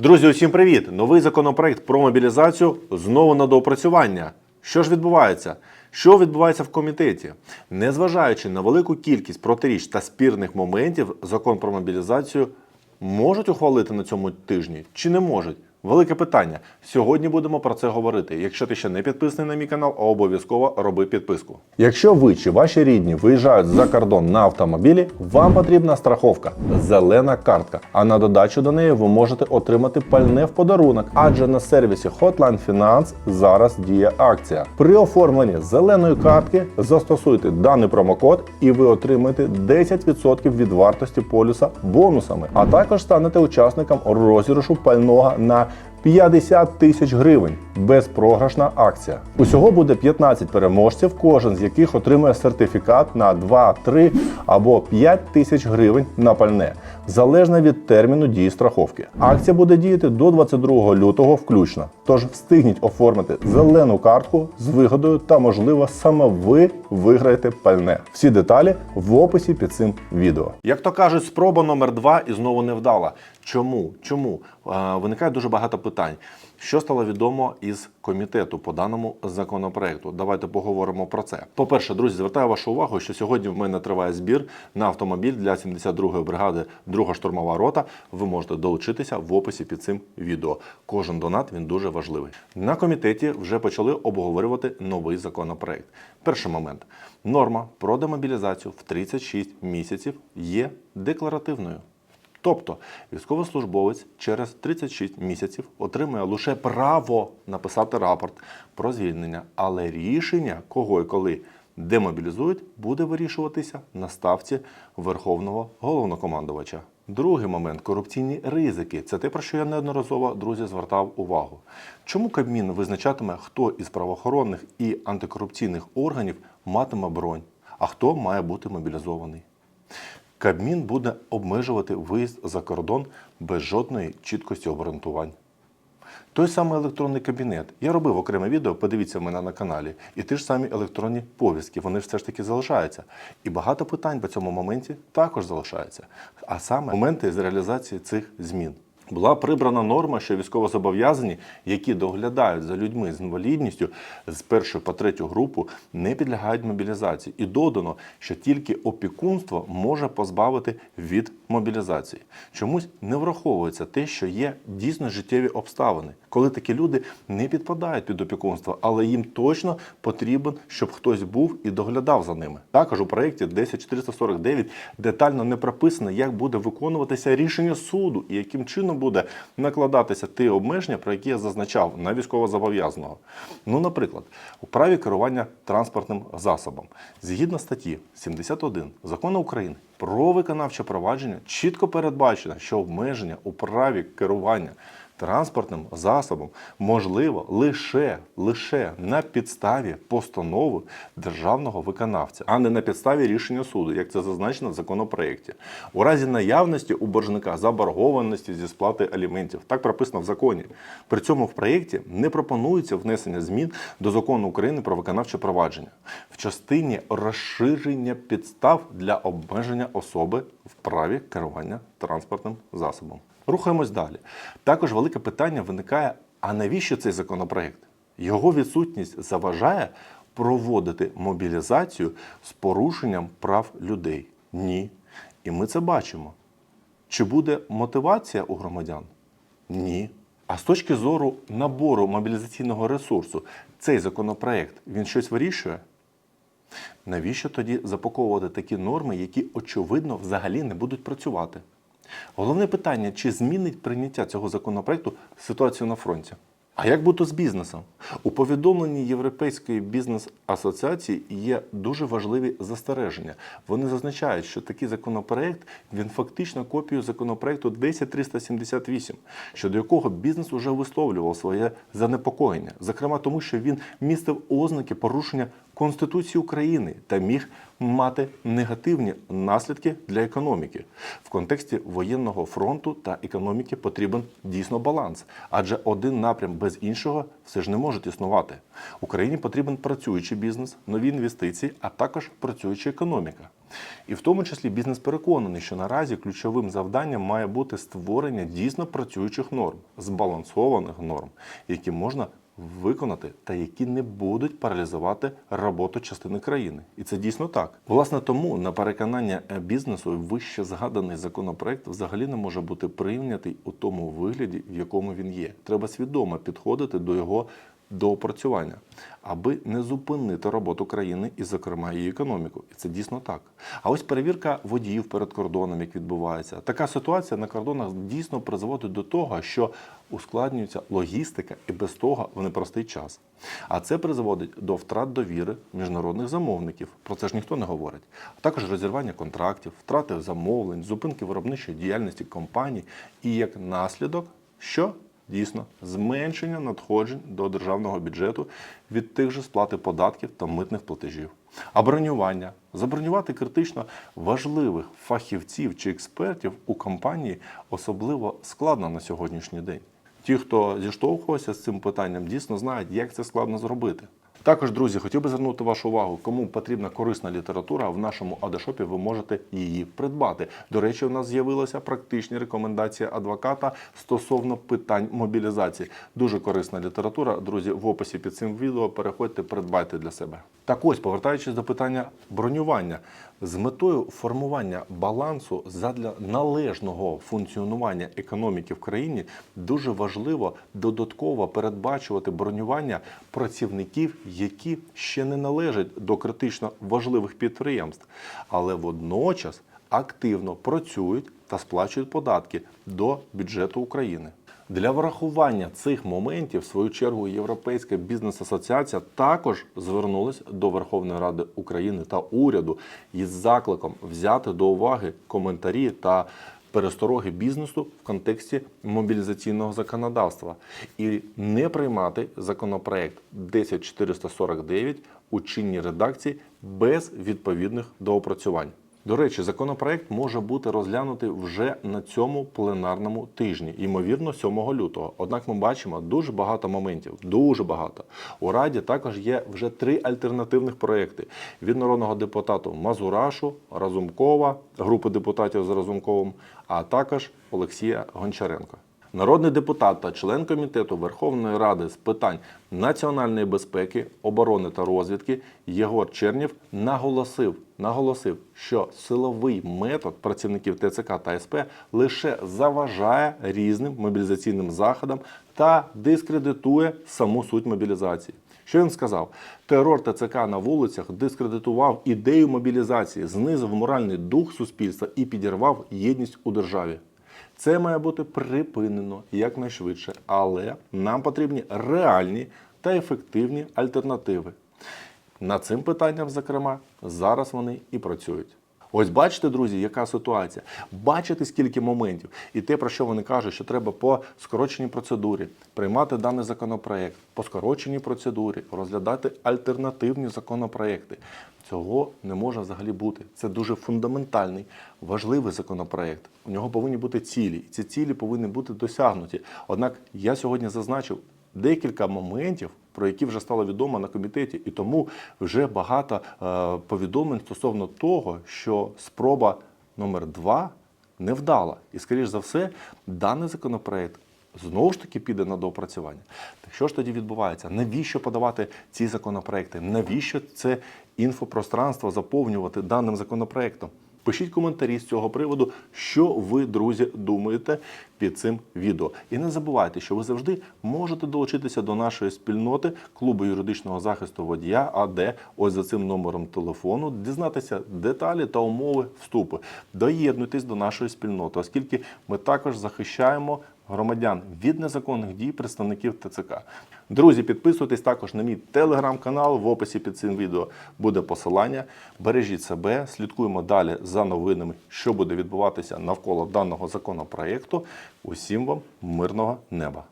Друзі, усім привіт! Новий законопроект про мобілізацію знову на доопрацювання. Що ж відбувається? Що відбувається в комітеті? Незважаючи на велику кількість протиріч та спірних моментів, закон про мобілізацію можуть ухвалити на цьому тижні чи не можуть? Велике питання. Сьогодні будемо про це говорити. Якщо ти ще не підписаний на мій канал, обов'язково роби підписку. Якщо ви чи ваші рідні виїжджають за кордон на автомобілі, вам потрібна страховка зелена картка. А на додачу до неї ви можете отримати пальне в подарунок, адже на сервісі Hotline Finance зараз діє акція. При оформленні зеленої картки застосуйте даний промокод і ви отримаєте 10% від вартості полюса бонусами, а також станете учасником розіграшу пального на 50 тисяч гривень. Безпрограшна акція. Усього буде 15 переможців, кожен з яких отримує сертифікат на 2, 3 або 5 тисяч гривень на пальне, залежно від терміну дії страховки. Акція буде діяти до 22 лютого включно. Тож встигніть оформити зелену картку з вигодою та, можливо, саме ви виграєте пальне. Всі деталі в описі під цим відео. Як то кажуть, спроба номер два і знову не вдала. Чому? Чому? Е, Виникає дуже багато питань. Що стало відомо із комітету по даному законопроекту? Давайте поговоримо про це. По-перше, друзі, звертаю вашу увагу, що сьогодні в мене триває збір на автомобіль для 72-ї бригади, друга штурмова рота. Ви можете долучитися в описі під цим відео. Кожен донат він дуже важливий. На комітеті вже почали обговорювати новий законопроект. Перший момент: норма про демобілізацію в 36 місяців є декларативною. Тобто військовослужбовець через 36 місяців отримує лише право написати рапорт про звільнення, але рішення, кого і коли демобілізують, буде вирішуватися на ставці Верховного головнокомандувача. Другий момент корупційні ризики. Це те, про що я неодноразово друзі звертав увагу. Чому Кабмін визначатиме, хто із правоохоронних і антикорупційних органів матиме бронь, а хто має бути мобілізований? Кабмін буде обмежувати виїзд за кордон без жодної чіткості обґрунтувань. Той самий електронний кабінет. Я робив окреме відео, подивіться в мене на каналі. І ті ж самі електронні повістки, вони все ж таки залишаються. І багато питань по цьому моменті також залишаються. А саме моменти з реалізації цих змін. Була прибрана норма, що військовозобов'язані, які доглядають за людьми з інвалідністю з першої по третю групу, не підлягають мобілізації. І додано, що тільки опікунство може позбавити від мобілізації. Чомусь не враховується те, що є дійсно життєві обставини, коли такі люди не підпадають під опікунство, але їм точно потрібен, щоб хтось був і доглядав за ними. Також у проєкті 10449 детально не прописано, як буде виконуватися рішення суду і яким чином буде накладатися ті обмеження, про які я зазначав на військовозобов'язаного. Ну, наприклад, у праві керування транспортним засобом згідно статті 71 закону України про виконавче провадження чітко передбачено, що обмеження у праві керування транспортним засобом можливо лише, лише на підставі постанови державного виконавця, а не на підставі рішення суду, як це зазначено в законопроєкті. У разі наявності у боржника заборгованості зі сплати аліментів. Так прописано в законі. При цьому в проєкті не пропонується внесення змін до закону України про виконавче провадження в частині розширення підстав для обмеження особи в праві керування транспортним засобом. Рухаємось далі. Також велике питання виникає: а навіщо цей законопроект? Його відсутність заважає проводити мобілізацію з порушенням прав людей? Ні. І ми це бачимо. Чи буде мотивація у громадян? Ні. А з точки зору набору мобілізаційного ресурсу, цей законопроект він щось вирішує? Навіщо тоді запаковувати такі норми, які очевидно взагалі не будуть працювати? Головне питання: чи змінить прийняття цього законопроекту ситуацію на фронті? А як бути з бізнесом? У повідомленні Європейської бізнес-асоціації є дуже важливі застереження. Вони зазначають, що такий законопроект він фактично копію законопроекту 10378, щодо якого бізнес уже висловлював своє занепокоєння, зокрема тому, що він містив ознаки порушення Конституції України та міг мати негативні наслідки для економіки. В контексті воєнного фронту та економіки потрібен дійсно баланс, адже один напрям без іншого все ж не може існувати. Україні потрібен працюючий бізнес, нові інвестиції, а також працююча економіка. І в тому числі бізнес переконаний, що наразі ключовим завданням має бути створення дійсно працюючих норм, збалансованих норм, які можна виконати та які не будуть паралізувати роботу частини країни. І це дійсно так. Власне, тому на переконання бізнесу вище згаданий законопроект взагалі не може бути прийнятий у тому вигляді, в якому він є. Треба свідомо підходити до його доопрацювання, аби не зупинити роботу країни і, зокрема, її економіку. І це дійсно так. А ось перевірка водіїв перед кордоном, як відбувається. Така ситуація на кордонах дійсно призводить до того, що ускладнюється логістика і без того в непростий час. А це призводить до втрат довіри міжнародних замовників. Про це ж ніхто не говорить. А також розірвання контрактів, втрати замовлень, зупинки виробничої діяльності компаній і як наслідок, що дійсно зменшення надходжень до державного бюджету від тих же сплати податків та митних платежів. А бронювання забронювати критично важливих фахівців чи експертів у компанії особливо складно на сьогоднішній день. Ті, хто зіштовхувався з цим питанням, дійсно знають, як це складно зробити. Також, друзі, хотів би звернути вашу увагу, кому потрібна корисна література, в нашому адешопі ви можете її придбати. До речі, у нас з'явилася практичні рекомендації адвоката стосовно питань мобілізації. Дуже корисна література. Друзі, в описі під цим відео переходьте, придбайте для себе. Так ось, повертаючись до питання бронювання, з метою формування балансу задля належного функціонування економіки в країні дуже важливо додатково передбачувати бронювання працівників, які ще не належать до критично важливих підприємств, але водночас активно працюють та сплачують податки до бюджету України. Для врахування цих моментів, в свою чергу, Європейська бізнес-асоціація також звернулася до Верховної Ради України та уряду із закликом взяти до уваги коментарі та перестороги бізнесу в контексті мобілізаційного законодавства і не приймати законопроект 10449 у чинній редакції без відповідних доопрацювань. До речі, законопроект може бути розглянутий вже на цьому пленарному тижні, ймовірно, 7 лютого. Однак ми бачимо дуже багато моментів, дуже багато. У Раді також є вже три альтернативних проекти від народного депутату Мазурашу, Разумкова, групи депутатів з Разумковим, а також Олексія Гончаренка. Народний депутат та член комітету Верховної Ради з питань національної безпеки, оборони та розвідки Єгор Чернєв наголосив, наголосив, що силовий метод працівників ТЦК та СП лише заважає різним мобілізаційним заходам та дискредитує саму суть мобілізації. Що він сказав? Терор ТЦК на вулицях дискредитував ідею мобілізації, знизив моральний дух суспільства і підірвав єдність у державі. Це має бути припинено якнайшвидше, але нам потрібні реальні та ефективні альтернативи. Над цим питанням, зокрема, зараз вони і працюють. Ось бачите, друзі, яка ситуація. Бачите, скільки моментів. І те, про що вони кажуть, що треба по скороченій процедурі приймати даний законопроект, по скороченій процедурі розглядати альтернативні законопроекти. Цього не може взагалі бути. Це дуже фундаментальний, важливий законопроект. У нього повинні бути цілі. І ці цілі повинні бути досягнуті. Однак я сьогодні зазначив декілька моментів, про які вже стало відомо на комітеті, і тому вже багато е, повідомлень стосовно того, що спроба номер два невдала. І, скоріш за все, даний законопроект знову ж таки піде на доопрацювання. Так що ж тоді відбувається? Навіщо подавати ці законопроекти? Навіщо це інфопространство заповнювати даним законопроектом? Пишіть коментарі з цього приводу, що ви, друзі, думаєте під цим відео. І не забувайте, що ви завжди можете долучитися до нашої спільноти клубу юридичного захисту водія, АД, ось за цим номером телефону, дізнатися деталі та умови вступу. Доєднуйтесь до нашої спільноти, оскільки ми також захищаємо громадян від незаконних дій представників ТЦК. Друзі, підписуйтесь також на мій телеграм-канал. В описі під цим відео буде посилання. Бережіть себе, слідкуємо далі за новинами, що буде відбуватися навколо даного законопроекту. Усім вам мирного неба!